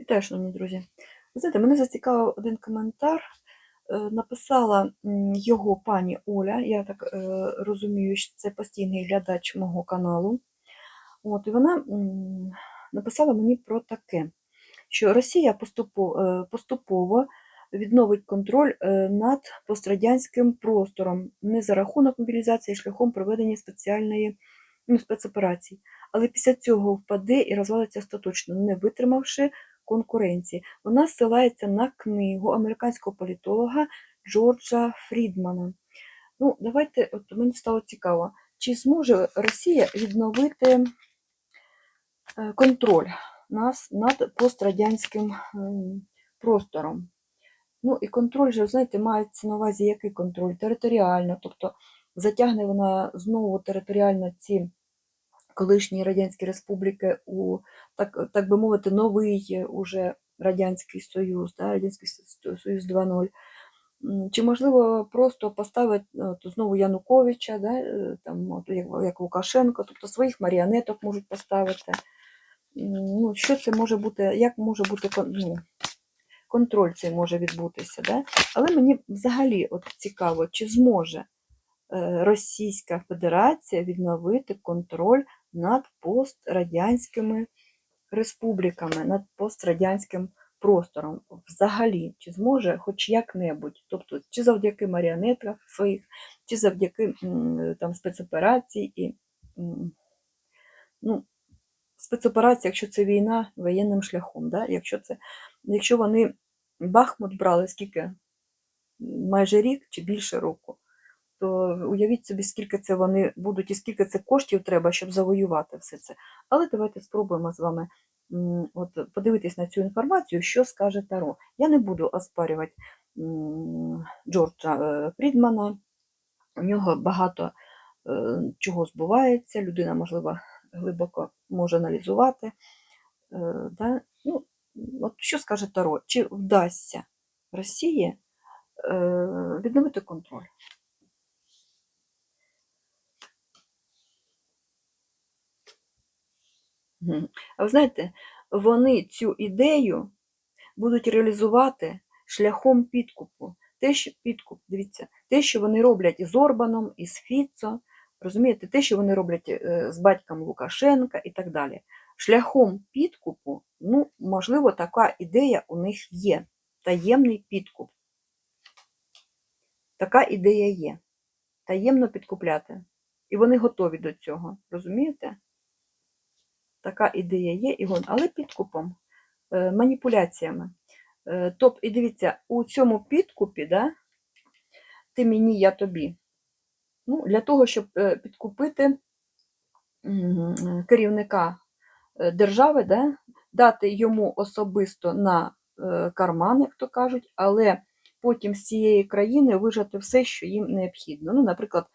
Вітаю, шановні друзі. Ви знаєте, мене зацікавив один коментар. Е, Написала його пані Оля, я так е, розумію, що це постійний глядач мого каналу. От, і вона написала мені про таке, що Росія поступово, е, поступово відновить контроль над пострадянським простором не за рахунок мобілізації, а шляхом проведення спеціальної ну, спецоперації. Але після цього впаде і розвалиться остаточно, не витримавши конкуренції. Вона ссилається на книгу американського політолога Джорджа Фрідмана. Ну, давайте, от мені стало цікаво, чи зможе Росія відновити е, контроль нас над пострадянським ем, простором? Ну, і контроль же, знаєте, мається на увазі який контроль? Територіально, тобто затягне вона знову територіально ці колишні Радянські Республіки у, так, так би мовити, новий е, уже Радянський Союз, да, Радянський Союз 2.0. М, Чи можливо просто поставити от, знову Януковича, да, е, там, от, як, як Лукашенко, тобто своїх маріонеток можуть поставити. Ну, що це може бути, як може бути ну, контроль цей може відбутися? Да? Але мені взагалі от цікаво, чи зможе е, Російська Федерація відновити контроль над пострадянськими республіками, над пострадянським простором. Взагалі, чи зможе хоч як-небудь, тобто чи завдяки маріонеткам своїх, чи завдяки там, спецоперації і ну, спецоперація, якщо це війна воєнним шляхом, да? якщо, це, якщо вони Бахмут брали скільки? Майже рік чи більше року, то уявіть собі, скільки це вони будуть і скільки це коштів треба, щоб завоювати все це. Але давайте спробуємо з вами от, подивитись на цю інформацію, що скаже Таро. Я не буду оспарювати Джорджа е, Фрідмана. У нього багато е, чого збувається, людина, можливо, глибоко може аналізувати. Е, да? ну, от що скаже Таро? Чи вдасться Росії відновити контроль? А ви знаєте, вони цю ідею будуть реалізувати шляхом підкупу. Те, що підкуп, дивіться, те, що вони роблять із Орбаном, із Фіцо, розумієте, те, що вони роблять е, з батьком Лукашенка і так далі. Шляхом підкупу, ну, можливо, така ідея у них є. Таємний підкуп. Така ідея є. Таємно підкупляти. І вони готові до цього. Розумієте? Така ідея є, і гон, але підкупом, е, маніпуляціями. Тобто, і дивіться, у цьому підкупі, да, ти мені, я тобі. Ну, для того, щоб е, підкупити керівника держави, да, дати йому особисто на карман, як то кажуть, але потім з цієї країни вижати все, що їм необхідно. Ну, наприклад,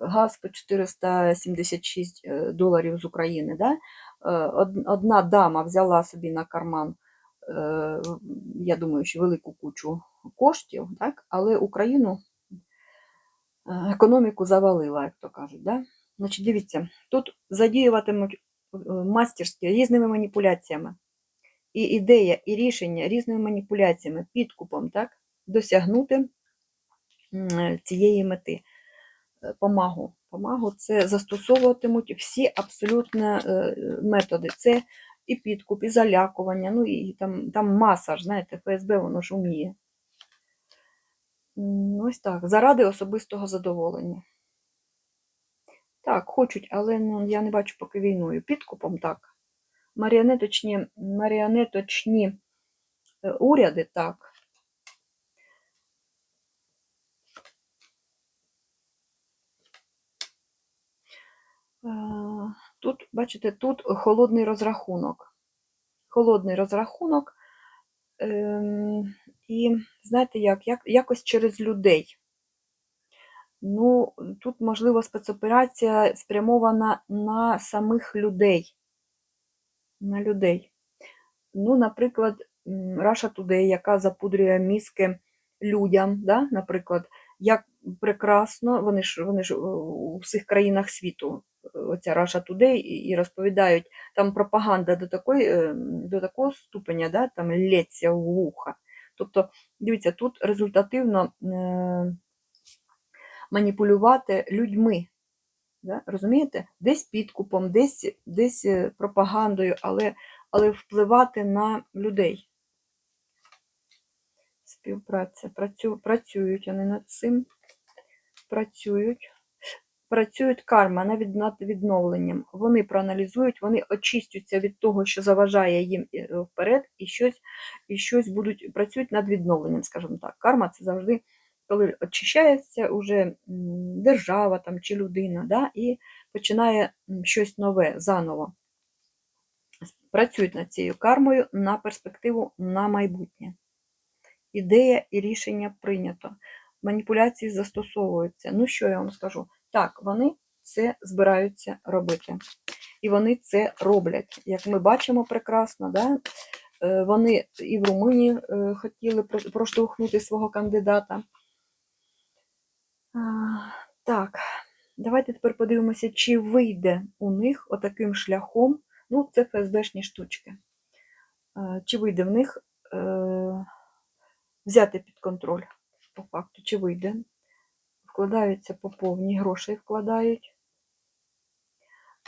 газ по 476 е, доларів з України. Да? Е, од- Одна дама взяла собі на карман, е, я думаю, що велику кучу коштів, так? але Україну е, економіку завалила, як то кажуть. Да? Значить, дивіться, тут задіюватимуть мастерськи різними маніпуляціями. І ідея, і рішення різними маніпуляціями, підкупом, так, досягнути цієї мети. Помагу. Помагу це застосовуватимуть всі абсолютно е, методи. Це і підкуп, і залякування, ну і там, там маса знаєте, ФСБ воно ж вміє. Ось так, заради особистого задоволення. Так, хочуть, але ну, я не бачу поки війною. Підкупом так. Маріонеточні, маріонеточні е, уряди так. Е, Тут, бачите, тут холодний розрахунок. Холодний розрахунок. Ем, і знаєте як, як, якось через людей. Ну, тут, можливо, спецоперація спрямована на самих людей. На людей. Ну, наприклад, Russia Today, яка запудрює мізки людям, да? наприклад, як прекрасно, вони ж, вони ж у всіх країнах світу оця Russia Today і розповідають, там пропаганда до такої, е, до такого ступеня, да, там лється вуха. Тобто, дивіться, тут результативно е, маніпулювати людьми. Да? Розумієте? Десь підкупом, десь, десь е, пропагандою, але, але впливати на людей. Співпраця. Працю, працюють вони над цим. Працюють. Працюють карма над, над відновленням. Вони проаналізують, вони очистяться від того, що заважає їм е, вперед, і щось, і щось будуть працюють над відновленням, скажімо так. Карма це завжди, коли очищається уже держава там, чи людина, да, і починає щось нове заново. Працюють над цією кармою на перспективу на майбутнє. Ідея і рішення прийнято. Маніпуляції застосовуються. Ну, що я вам скажу? Так, вони це збираються робити. І вони це роблять. Як ми бачимо прекрасно, да? е, вони і в Румунії е, хотіли проштовхнути свого кандидата. Так, давайте тепер подивимося, чи вийде у них отаким шляхом. Ну, це ФСБшні штучки. Е, Чи вийде в них взяти під контроль, по факту, чи вийде. Вкладаються по повній, грошей вкладають,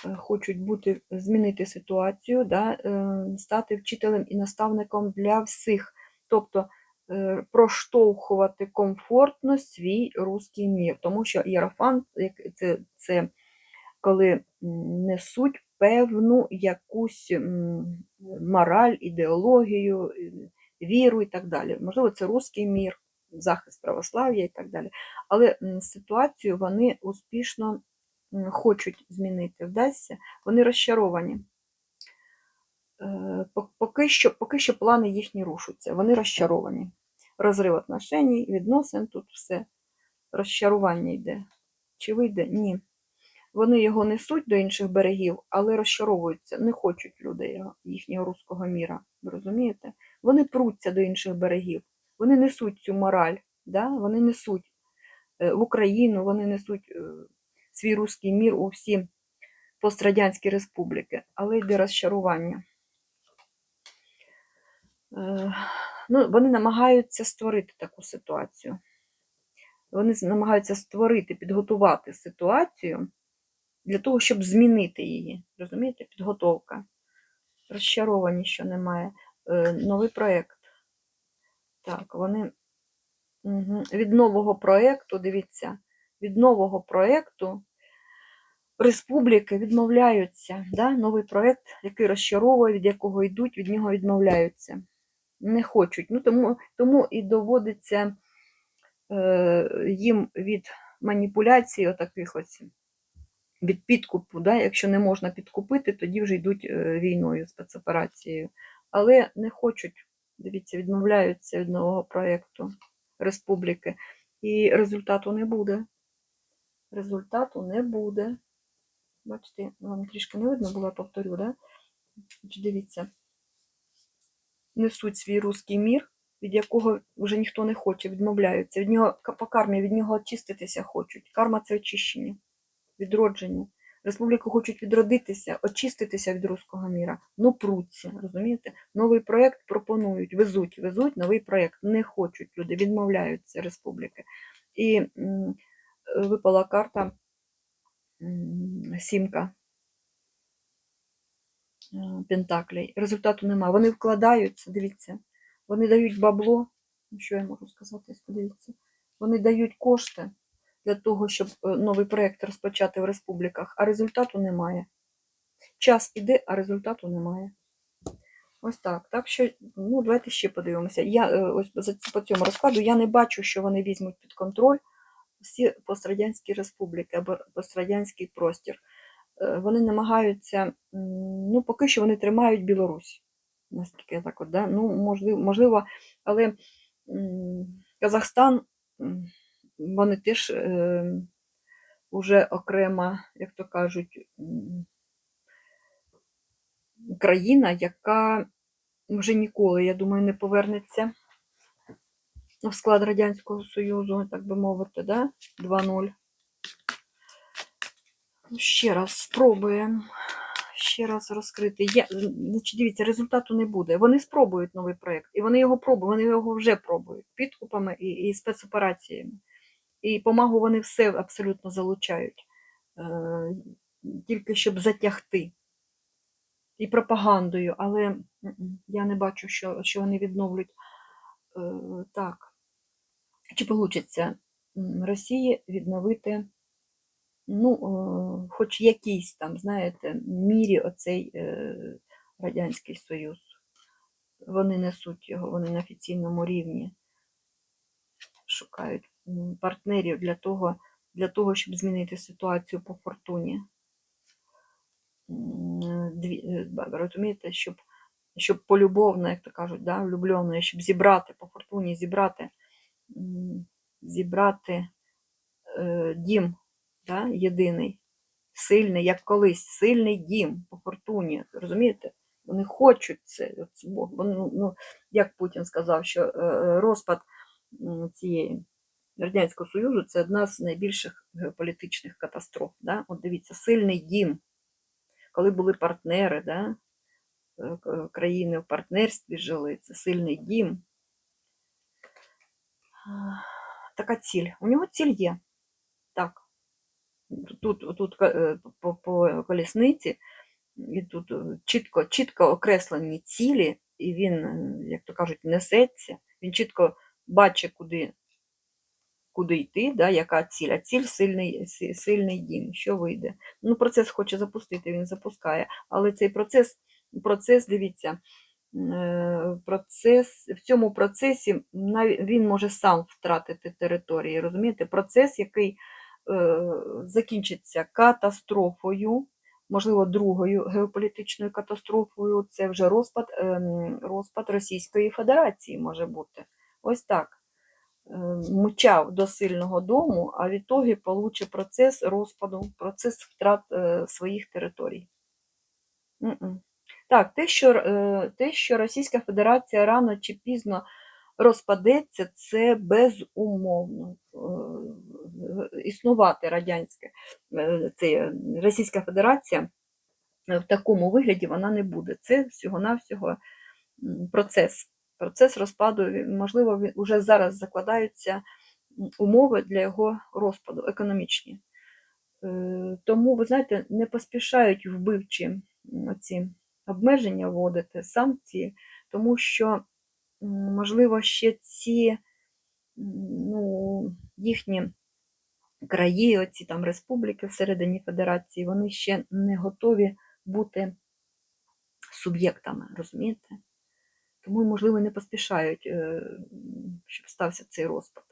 е, хочуть бути, змінити ситуацію, да, е, стати вчителем і наставником для всіх. Тобто е, проштовхувати комфортно свій руський мір. Тому що Єрофант це, це коли несуть певну якусь мораль, ідеологію, віру і так далі. Можливо, це руський мір, захист православ'я і так далі. Але ситуацію вони успішно хочуть змінити, вдасться, вони розчаровані. Е, Поки що, поки що плани їхні рушаться, вони розчаровані. Розрив отношень, відносин, тут все. Розчарування йде. Чи вийде? Ні. Вони його несуть до інших берегів, але розчаровуються, не хочуть люди їхнього руського міра. Розумієте? Вони пруться до інших берегів, вони несуть цю мораль, да? вони несуть е, в Україну, вони несуть е, свій руський мір у всі пострадянські республіки, але йде розчарування. Е, Ну, вони намагаються створити таку ситуацію. Вони намагаються створити, підготувати ситуацію для того, щоб змінити її. Розумієте? Підготовка. Розчаровані, що немає. Новий проєкт. Так, вони угу. від нового проєкту, дивіться, від нового проєкту республіки відмовляються. Да? Новий проєкт, який розчаровує, від якого йдуть, від нього відмовляються. Не хочуть. Ну, тому, тому і доводиться е, їм від маніпуляцій, отаких ось, від підкупу. Да? Якщо не можна підкупити, тоді вже йдуть е, війною, спецоперацією. Але не хочуть, дивіться, відмовляються від нового проєкту республіки. І результату не буде. Результату не буде. Бачите, вам трішки не видно було, я повторю, да? Дивіться. Несуть свій руський мір, від якого вже ніхто не хоче, відмовляються. Від нього по кармі від нього очиститися хочуть. Карма це очищення, відродження. Республіку хочуть відродитися, очиститися від руського міра. Ну, пруться, розумієте? Новий проєкт пропонують, везуть, везуть новий проєкт. Не хочуть люди, відмовляються республіки. І випала карта сімка е, пентаклей. Результату немає. Вони вкладаються, дивіться, вони дають бабло. Що я можу сказати, подивіться. Вони дають кошти для того, щоб е, новий проєкт розпочати в республіках, а результату немає. Час іде, а результату немає. Ось так. Так що, ну, давайте ще подивимося. Я е, ось по цьому розкладу я не бачу, що вони візьмуть під контроль всі пострадянські республіки або пострадянський простір. Е, Вони намагаються, ну, поки що вони тримають Білорусь. Наскільки я так от, да? ну, можливо, можливо, але Казахстан, вони теж е, уже окрема, як то кажуть, країна, яка вже ніколи, я думаю, не повернеться в склад Радянського Союзу, так би мовити, да? 2-0. Ну, Ще раз спробуємо. Ще раз розкрити. Я, значить, дивіться, результату не буде. Вони спробують новий проєкт, і вони його пробують, вони його вже пробують підкупами і, і спецопераціями. І помагу вони все абсолютно залучають, е, тільки щоб затягти. І пропагандою, але я не бачу, що, що вони відновлять е, так. Чи вийде Росії відновити, ну, е, хоч якийсь там, знаєте, мірі оцей Радянський Союз. Вони несуть його, вони на офіційному рівні шукають партнерів для того, для того, щоб змінити ситуацію по фортуні. Дві, е, розумієте, щоб, щоб полюбовно, як то кажуть, да, влюблено, щоб зібрати по фортуні, зібрати, зібрати е, дім да, єдиний, сильний, як колись, сильний дім по фортуні. Розумієте? Вони хочуть це. бо- ну, ну, як Путін сказав, що е, е, розпад цієї Радянського Союзу це одна з найбільших геополітичних катастроф. Да? От дивіться, сильний дім, коли були партнери, да? е, країни в партнерстві жили, це сильний дім. Така ціль. У нього ціль є. Так. Тут, тут е, по, по колісниці, і тут е, чітко, чітко окреслені цілі, і він, е, як то кажуть, несеться, він чітко бачить, куди, куди йти, да, яка ціль, а ціль сильний, сильний дім, що вийде. Ну, процес хоче запустити, він запускає, але цей процес, процес дивіться, е, процес, в цьому процесі він може сам втратити території, розумієте? Процес, який е, закінчиться катастрофою, можливо, другою геополітичною катастрофою, це вже розпад, ем, розпад Російської Федерації може бути. Ось так. Мчав до сильного дому, а відтоді получить процес розпаду, процес втрат е, своїх територій. Так, те що, е, те, що Російська Федерація рано чи пізно розпадеться, це безумовно. Е, Існувати радянське, це Російська Федерація в такому вигляді вона не буде. Це всього-навсього процес. Процес розпаду, можливо, він- уже зараз закладаються умови для його розпаду, економічні. Е, Тому, ви знаєте, не поспішають вбивчі ці обмеження вводити, санкції, тому що, можливо, ще ці ну, їхні краї, оці там республіки всередині федерації, вони ще не готові бути суб'єктами, розумієте? Тому, можливо, не поспішають, е, щоб стався цей розпад.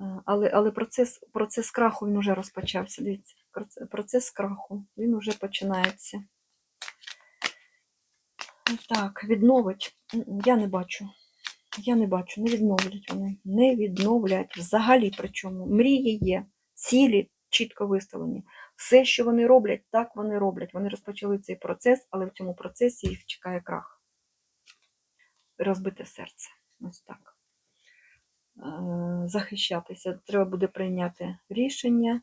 Е, Але, але процес, процес краху він вже розпочався. Дивіться, процес краху він вже починається. Так, відновить. Я не бачу. Я не бачу, не відновлять вони. Не відновлять. Взагалі, причому мрії є, цілі чітко виставлені. Все, що вони роблять, так вони роблять. Вони розпочали цей процес, але в цьому процесі їх чекає крах. Розбите серце. Ось так. Е, Захищатися. Треба буде прийняти рішення.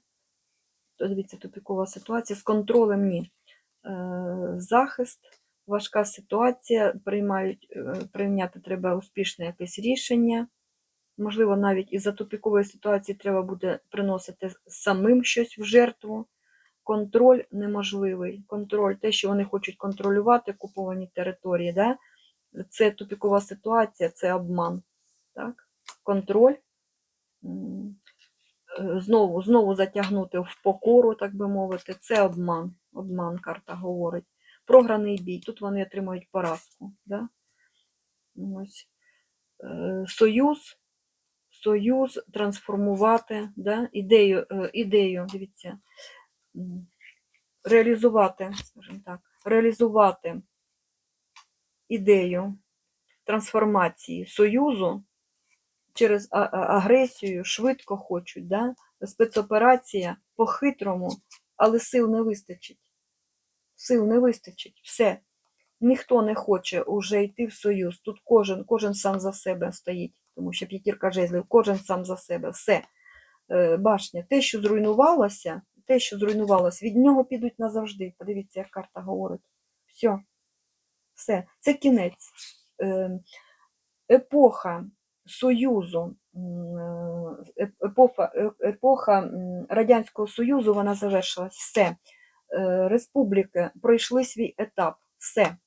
Дивіться, тупікова ситуація. З контролем ні. Е, Захист, важка ситуація. Приймають, е, прийняти треба успішне якесь рішення. Можливо, навіть із-за тупікової ситуації треба буде приносити самим щось в жертву. Контроль неможливий. Контроль, те, що вони хочуть контролювати окуповані території, да? Це тупікова ситуація, це обман. Так? Контроль. е, Знову, знову затягнути в покору, так би мовити, це обман. Обман, карта говорить. Програний бій. Тут вони отримують поразку. Да? Ось. Е, Союз, союз трансформувати, да? ідею, е, ідею, дивіться, реалізувати, скажімо так, реалізувати ідею трансформації союзу через агресію швидко хочуть, да? спецоперація по-хитрому, але сил не вистачить. Сил не вистачить. Все. Ніхто не хоче вже йти в союз. Тут кожен, кожен сам за себе стоїть, тому що п'ятірка жезлів, кожен сам за себе. Все. Е, Башня. Те, що зруйнувалося, те, що зруйнувалось, від нього підуть назавжди. Подивіться, як карта говорить. Все. Все. Це кінець. Е, Епоха Союзу, е, епоха, е- епоха Радянського Союзу, вона завершилась. Все. Е, Республіки пройшли свій етап. Все.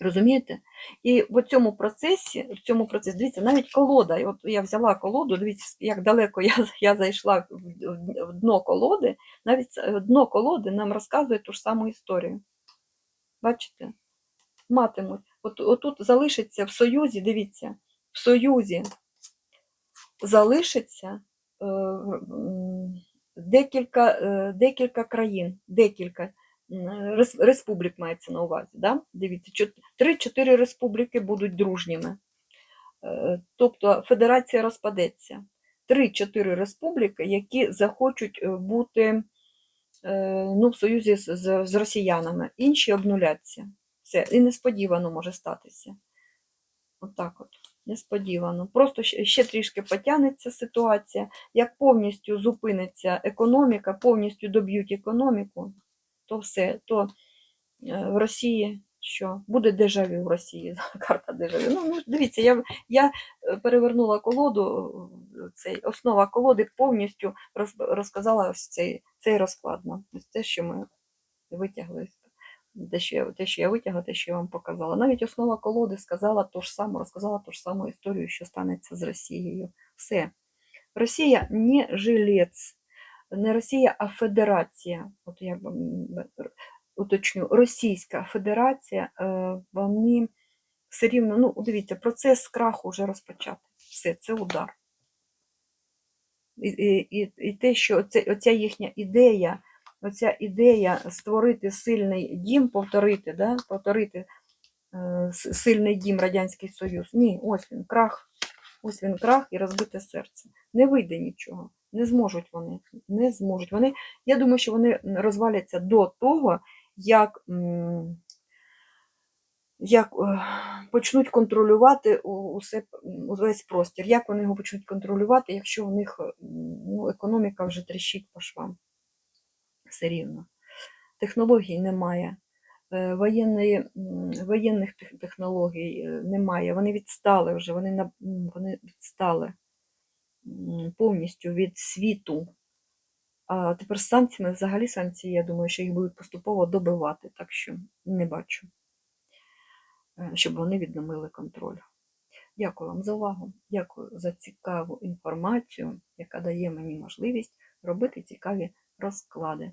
Розумієте? І в цьому процесі, в цьому процесі, дивіться, навіть колода, от я взяла колоду, дивіться, як далеко я, я зайшла в дно колоди, навіть дно колоди нам розказує ту ж саму історію. Бачите? Матимуть. От, отут залишиться в Союзі, дивіться, в Союзі залишиться е, декілька, е, декілька країн, декілька республік мається на увазі. Да? Дивіться, чот- три-чотири республіки будуть дружніми. Е, Тобто федерація розпадеться. Три-чотири республіки, які захочуть е, бути е, ну, в союзі з, з росіянами, інші обнуляться. Все, і несподівано може статися. Отак от, несподівано. Просто ще, трішки потягнеться ситуація. Як повністю зупиниться економіка, повністю доб'ють економіку, то все, то е, в Росії що? Буде дежавю в Росії, карта дежавю. Ну, ну дивіться, я, я е, перевернула колоду, е, цей, основа колоди повністю роз, розказала ось цей, цей розклад. Ось те, що ми витягли. Те що, я, те, що я витягла, те, що я вам показала. Навіть основа колоди сказала ту ж саму, розказала ту ж саму історію, що станеться з Росією. Все. Росія не жилець, не Росія, а Федерація. От я уточню, Російська Федерація, е, вони все рівно, ну, дивіться, процес краху вже розпочатий. Все, це удар. І, і, і, і те, що оце, оця їхня ідея, оця ідея створити сильний дім, повторити, да, повторити е, сильний дім Радянський Союз. Ні, ось він, крах. Ось він крах і розбите серце. Не вийде нічого. Не зможуть вони. Не зможуть. Вони, я думаю, що вони розваляться до того, як, як е, почнуть контролювати усе, увесь простір. Як вони його почнуть контролювати, якщо у них ну, економіка вже тріщить по швам. Все рівно. Технологій немає. Е, Воєнної, воєнних технологій е, немає. Вони відстали вже, вони, вони відстали повністю від світу. А тепер з санкціями, взагалі санкції, я думаю, що їх будуть поступово добивати, так що не бачу, е, щоб вони відновили контроль. Дякую вам за увагу. Дякую за цікаву інформацію, яка дає мені можливість робити цікаві розклади.